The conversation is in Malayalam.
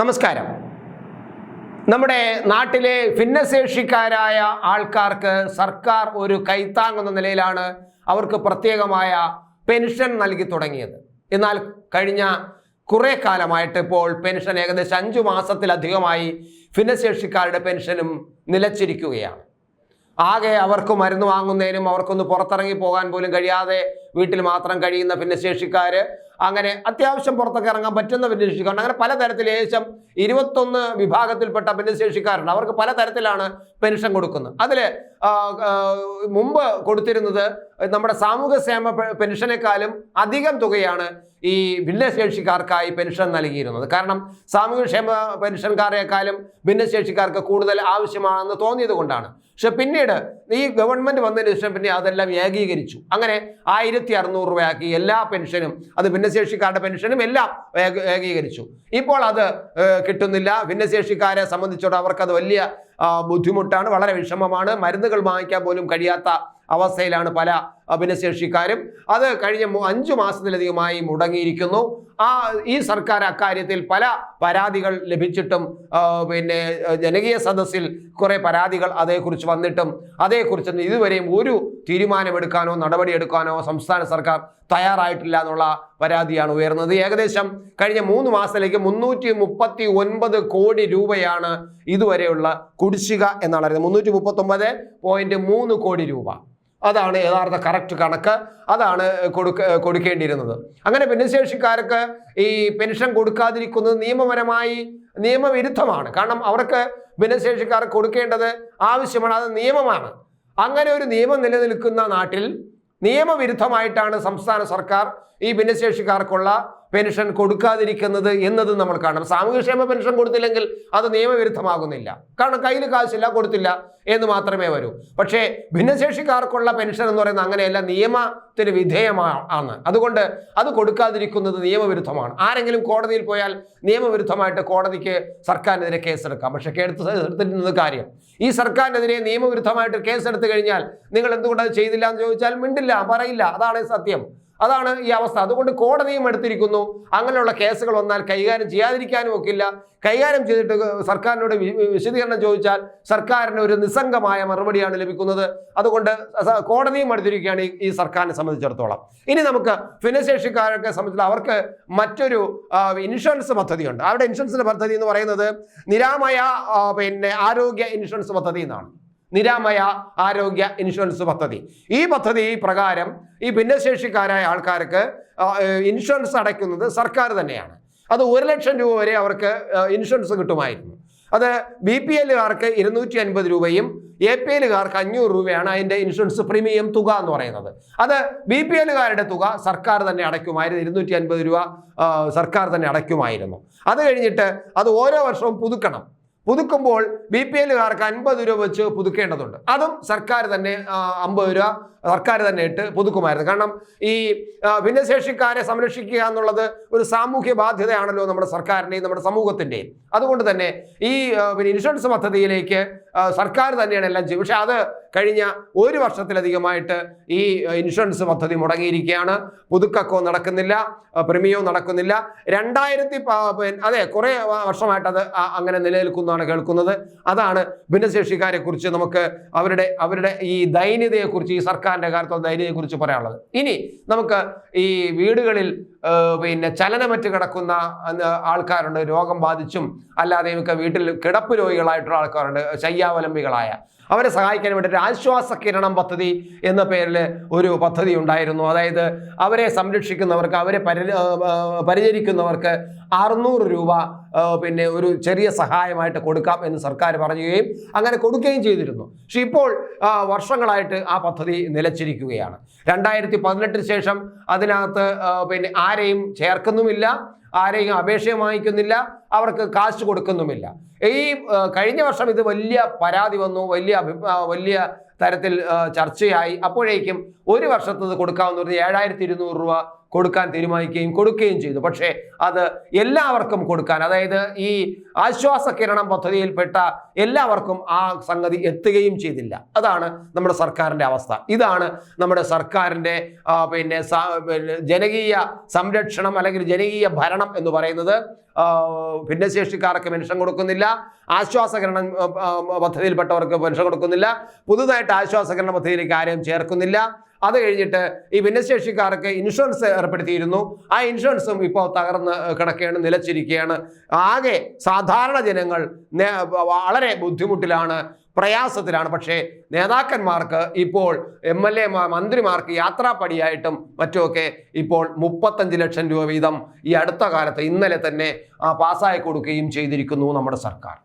നമസ്കാരം. നമ്മുടെ നാട്ടിലെ ഭിന്നശേഷിക്കാരായ ആൾക്കാർക്ക് സർക്കാർ ഒരു കൈത്താങ്ങുന്ന നിലയിലാണ് അവർക്ക് പ്രത്യേകമായ പെൻഷൻ നൽകി തുടങ്ങിയത്. എന്നാൽ കഴിഞ്ഞ കുറേ കാലമായിട്ട് ഇപ്പോൾ പെൻഷൻ ഏകദേശം അഞ്ചു മാസത്തിലധികമായി ഭിന്നശേഷിക്കാരുടെ പെൻഷനും നിലച്ചിരിക്കുകയാണ്. ആകെ അവർക്ക് മരുന്ന് വാങ്ങുന്നതിനും അവർക്കൊന്ന് പുറത്തിറങ്ങി പോകാൻ പോലും കഴിയാതെ വീട്ടിൽ മാത്രം കഴിയുന്ന ഭിന്നശേഷിക്കാർ അങ്ങനെ അത്യാവശ്യം പുറത്തൊക്കെ ഇറങ്ങാൻ പറ്റുന്ന ഭിന്നശേഷിക്കാരുണ്ട് അങ്ങനെ പലതരത്തിൽ ഏകദേശം ഇരുപത്തൊന്ന് വിഭാഗത്തിൽപ്പെട്ട ഭിന്നശേഷിക്കാരുണ്ട് അവർക്ക് പലതരത്തിലാണ് പെൻഷൻ കൊടുക്കുന്നത്. അതിൽ മുമ്പ് കൊടുത്തിരുന്നത് നമ്മുടെ സാമൂഹ്യ ക്ഷേമ പെൻഷനേക്കാളും അധികം തുകയാണ് ഈ ഭിന്നശേഷിക്കാർക്കായി പെൻഷൻ നൽകിയിരുന്നത്. കാരണം സാമൂഹ്യക്ഷേമ പെൻഷൻകാരെക്കാളും ഭിന്നശേഷിക്കാർക്ക് കൂടുതൽ ആവശ്യമാണെന്ന് തോന്നിയത് കൊണ്ടാണ്. പക്ഷെ പിന്നീട് ഈ ഗവൺമെന്റ് വന്നതിന് ശേഷം പിന്നെ അതെല്ലാം ഏകീകരിച്ചു. അങ്ങനെ ആയിരത്തി അറുന്നൂറ് രൂപയാക്കി എല്ലാ പെൻഷനും അത് ഭിന്നശേഷിക്കാരുടെ പെൻഷനും എല്ലാം ഏക- ഏകീകരിച്ചു. ഇപ്പോൾ അത് കിട്ടുന്നില്ല. ഭിന്നശേഷിക്കാരെ സംബന്ധിച്ചോട് അവർക്കത് വലിയ ബുദ്ധിമുട്ടാണ്. വളരെ വിഷമമാണ്. മരുന്നുകൾ വാങ്ങിക്കാൻ പോലും കഴിയാത്ത അവസ്ഥയിലാണ് പല ഭിന്നശേഷിക്കാരും അത് കഴിഞ്ഞ അഞ്ചു മാസത്തിലധികമായി മുടങ്ങിയിരിക്കുന്നു. ആ ഈ സർക്കാർ അക്കാര്യത്തിൽ പല പരാതികൾ ലഭിച്ചിട്ടും പിന്നെ ജനകീയ സദസ്സിൽ കുറേ പരാതികൾ അതേക്കുറിച്ച് വന്നിട്ടും അതേക്കുറിച്ച് ഇതുവരെയും ഒരു തീരുമാനമെടുക്കാനോ നടപടിയെടുക്കാനോ സംസ്ഥാന സർക്കാർ തയ്യാറായിട്ടില്ല എന്നുള്ള പരാതിയാണ് ഉയർന്നത്. ഏകദേശം കഴിഞ്ഞ മൂന്ന് മാസത്തിലേക്ക് മുന്നൂറ്റി മുപ്പത്തി ഒൻപത് കോടി രൂപയാണ് ഇതുവരെയുള്ള കുടിശ്ശിക എന്നാണ് അറിയുന്നത്. മുന്നൂറ്റി മുപ്പത്തൊമ്പത് പോയിന്റ് മൂന്ന് കോടി രൂപ. അതാണ് യഥാർത്ഥ കറക്റ്റ് കണക്ക്. അതാണ് കൊടുക്ക കൊടുക്കേണ്ടിയിരുന്നത്. അങ്ങനെ ഭിന്നശേഷിക്കാർക്ക് ഈ പെൻഷൻ കൊടുക്കാതിരിക്കുന്നത് നിയമപരമായി നിയമവിരുദ്ധമാണ്. കാരണം അവർക്ക് ഭിന്നശേഷിക്കാർ കൊടുക്കേണ്ടത് ആവശ്യമാണ് അത് നിയമമാണ്. അങ്ങനെ ഒരു നിയമം നിലനിൽക്കുന്ന നാട്ടിൽ നിയമവിരുദ്ധമായിട്ടാണ് സംസ്ഥാന സർക്കാർ ഈ ഭിന്നശേഷിക്കാർക്കുള്ള പെൻഷൻ കൊടുക്കാതിരിക്കുന്നത് എന്നത് നമ്മൾ കാണണം. സാമൂഹ്യക്ഷേമ പെൻഷൻ കൊടുത്തില്ലെങ്കിൽ അത് നിയമവിരുദ്ധമാകുന്നില്ല. കാരണം കയ്യിൽ കാശില്ല കൊടുത്തില്ല എന്ന് മാത്രമേ വരൂ. പക്ഷേ ഭിന്നശേഷിക്കാർക്കുള്ള പെൻഷൻ എന്ന് പറയുന്നത് അങ്ങനെയല്ല നിയമത്തിന് വിധേയമാണ് അതുകൊണ്ട് അത് കൊടുക്കാതിരിക്കുന്നത് നിയമവിരുദ്ധമാണ്. ആരെങ്കിലും കോടതിയിൽ പോയാൽ നിയമവിരുദ്ധമായിട്ട് കോടതിക്ക് സർക്കാരിനെതിരെ കേസെടുക്കാം. പക്ഷേ കേസ് എടുത്തിരുന്നത് കാര്യം. ഈ സർക്കാരിനെതിരെ നിയമവിരുദ്ധമായിട്ട് കേസെടുത്തു കഴിഞ്ഞാൽ നിങ്ങൾ എന്തുകൊണ്ട് അത് ചെയ്തില്ല എന്ന് ചോദിച്ചാൽ മിണ്ടില്ല പറയില്ല. അതാണ് സത്യം. അതാണ് ഈ അവസ്ഥ. അതുകൊണ്ട് കോടതിയും എടുത്തിരിക്കുന്നു. അങ്ങനെയുള്ള കേസുകൾ വന്നാൽ കൈകാര്യം ചെയ്യാതിരിക്കാനും ഒക്കില്ല. കൈകാര്യം ചെയ്തിട്ട് സർക്കാരിനോട് വിശദീകരണം ചോദിച്ചാൽ സർക്കാരിന് ഒരു നിസ്സംഗമായ മറുപടിയാണ് ലഭിക്കുന്നത്. അതുകൊണ്ട് കോടതിയും എടുത്തിരിക്കുകയാണ് ഈ- സർക്കാരിനെ സംബന്ധിച്ചിടത്തോളം. ഇനി നമുക്ക് ഭിന്നശേഷിക്കാരൊക്കെ സംബന്ധിച്ച് അവർക്ക് മറ്റൊരു ഇൻഷുറൻസ് പദ്ധതിയുണ്ട്. അവരുടെ ഇൻഷുറൻസിന്റെ പദ്ധതി എന്ന് പറയുന്നത് നിരാമയ പിന്നെ ആരോഗ്യ ഇൻഷുറൻസ് പദ്ധതി എന്നാണ്. നിരാമയ ആരോഗ്യ ഇൻഷുറൻസ് പദ്ധതി. ഈ പദ്ധതി പ്രകാരം ഈ ഭിന്നശേഷിക്കാരായ ആൾക്കാർക്ക് ഇൻഷുറൻസ് അടയ്ക്കുന്നത് സർക്കാർ തന്നെയാണ്. അത് ഒരു ലക്ഷം രൂപ വരെ അവർക്ക് ഇൻഷുറൻസ് കിട്ടുമായിരുന്നു. അത് ബി പി എല്ലുകാർക്ക് ഇരുന്നൂറ്റി അൻപത് രൂപയും എ പി എല്ലുകാർക്ക് അഞ്ഞൂറ് രൂപയാണ് അതിന്റെ ഇൻഷുറൻസ് പ്രീമിയം തുക എന്ന് പറയുന്നത്. അത് ബി പി എല്ലുകാരുടെ തുക സർക്കാർ തന്നെ അടയ്ക്കുമായിരുന്നു. ഇരുന്നൂറ്റി അൻപത് രൂപ സർക്കാർ തന്നെ അടയ്ക്കുമായിരുന്നു. അത് കഴിഞ്ഞിട്ട് അത് ഓരോ വർഷവും പുതുക്കണം. പുതുക്കുമ്പോൾ ബി പി എല്ലുകാർക്ക് അൻപത് രൂപ വെച്ച് പുതുക്കേണ്ടതുണ്ട്. അതും സർക്കാർ തന്നെ അമ്പത് രൂപ സർക്കാർ തന്നെ ഇട്ട് പുതുക്കുമായിരുന്നു. കാരണം ഈ ഭിന്നശേഷിക്കാരെ സംരക്ഷിക്കുക എന്നുള്ളത് ഒരു സാമൂഹ്യ ബാധ്യതയാണല്ലോ നമ്മുടെ സർക്കാരിന്റെയും നമ്മുടെ സമൂഹത്തിന്റെയും. അതുകൊണ്ട് തന്നെ ഈ പിന്നെ ഇൻഷുറൻസ് പദ്ധതിയിലേക്ക് സർക്കാർ തന്നെയാണ് എല്ലാം ചെയ്യും. പക്ഷെ അത് കഴിഞ്ഞ ഒരു വർഷത്തിലധികമായിട്ട് ഈ ഇൻഷുറൻസ് പദ്ധതി മുടങ്ങിയിരിക്കുകയാണ്. പുതുക്കക്കോ നടക്കുന്നില്ല പ്രീമിയവും നടക്കുന്നില്ല. രണ്ടായിരത്തി അതെ കുറേ വർഷമായിട്ട് അത് അങ്ങനെ അങ്ങനെ നിലനിൽക്കുന്നതാണ് കേൾക്കുന്നത്. അതാണ് ഭിന്നശേഷിക്കാരെ കുറിച്ച് നമുക്ക് അവരുടെ അവരുടെ ഈ ദൈന്യതയെക്കുറിച്ച് ഈ സർക്കാരിന്റെ കാര്യത്തിൽ ദൈന്യതയെക്കുറിച്ച് പറയാനുള്ളത്. ഇനി നമുക്ക് ഈ വീടുകളിൽ പിന്നെ ചലനമറ്റ് കിടക്കുന്ന ആൾക്കാരുണ്ട്. രോഗം ബാധിച്ചും അല്ലാതെയും ഒക്കെ വീട്ടിൽ കിടപ്പ് രോഗികളായിട്ടുള്ള ആൾക്കാരുണ്ട്. ശയ്യാവലംബികളായ. അവരെ സഹായിക്കാൻ വേണ്ടി ഒരു ആശ്വാസ കിരണം പദ്ധതി എന്ന പേരിൽ ഒരു പദ്ധതി ഉണ്ടായിരുന്നു. അതായത് അവരെ സംരക്ഷിക്കുന്നവർക്ക് അവരെ പരി പരിചരിക്കുന്നവർക്ക് അറുന്നൂറ് രൂപ പിന്നെ ഒരു ചെറിയ സഹായമായിട്ട് കൊടുക്കാം എന്ന് സർക്കാർ പറയുകയും അങ്ങനെ കൊടുക്കുകയും ചെയ്തിരുന്നു. പക്ഷെ ഇപ്പോൾ വർഷങ്ങളായിട്ട് ആ പദ്ധതി നിലച്ചിരിക്കുകയാണ്. രണ്ടായിരത്തി പതിനെട്ടിന് ശേഷം അതിനകത്ത് പിന്നെ ആരെയും ചേർക്കുന്നുമില്ല ആരെയും അപേക്ഷയും വാങ്ങിക്കുന്നില്ല അവർക്ക് കാശ് കൊടുക്കുന്നുമില്ല. ഈ കഴിഞ്ഞ വർഷം ഇത് വലിയ പരാതി വന്നു വലിയ വലിയ തരത്തിൽ ചർച്ചയായി. അപ്പോഴേക്കും ഒരു വർഷത്തത് കൊടുക്കാവുന്ന ഏഴായിരത്തി ഇരുന്നൂറ് രൂപ കൊടുക്കാൻ തീരുമാനിക്കുകയും കൊടുക്കുകയും ചെയ്തു. പക്ഷേ അത് എല്ലാവർക്കും കൊടുക്കാൻ അതായത് ഈ ആശ്വാസ കിരണം പദ്ധതിയിൽപ്പെട്ട എല്ലാവർക്കും ആ സംഗതി എത്തുകയും ചെയ്തില്ല. അതാണ് നമ്മുടെ സർക്കാരിന്റെ അവസ്ഥ. ഇതാണ് നമ്മുടെ സർക്കാരിന്റെ പിന്നെ ജനകീയ സംരക്ഷണം അല്ലെങ്കിൽ ജനകീയ ഭരണം എന്ന് പറയുന്നത് ഭിന്നശേഷിക്കാർക്ക് പെൻഷൻ കൊടുക്കുന്നില്ല ആശ്വാസകരണം പദ്ധതിയിൽപ്പെട്ടവർക്ക് പെൻഷൻ കൊടുക്കുന്നില്ല പുതുതായിട്ട് ആശ്വാസകരണ പദ്ധതിയിലേക്ക് ആരെയും ചേർക്കുന്നില്ല അത് കഴിഞ്ഞിട്ട് ഈ ഭിന്നശേഷിക്കാർക്ക് ഇൻഷുറൻസ് ഏർപ്പെടുത്തിയിരുന്നു. ആ ഇൻഷുറൻസും ഇപ്പോൾ തകർന്ന് കിടക്കുകയാണ് നിലച്ചിരിക്കുകയാണ്. ആകെ സാധാരണ ജനങ്ങൾ വളരെ ബുദ്ധിമുട്ടിലാണ് പ്രയാസത്തിലാണ്. പക്ഷേ നേതാക്കന്മാർക്ക് ഇപ്പോൾ എം എൽ എ മന്ത്രിമാർക്ക് യാത്രാപ്പടിയായിട്ടും മറ്റുമൊക്കെ ഇപ്പോൾ മുപ്പത്തഞ്ച് ലക്ഷം രൂപ വീതം ഈ അടുത്ത കാലത്ത് ഇന്നലെ തന്നെ പാസ്സായി കൊടുക്കുകയും ചെയ്തിരിക്കുന്നു നമ്മുടെ സർക്കാർ.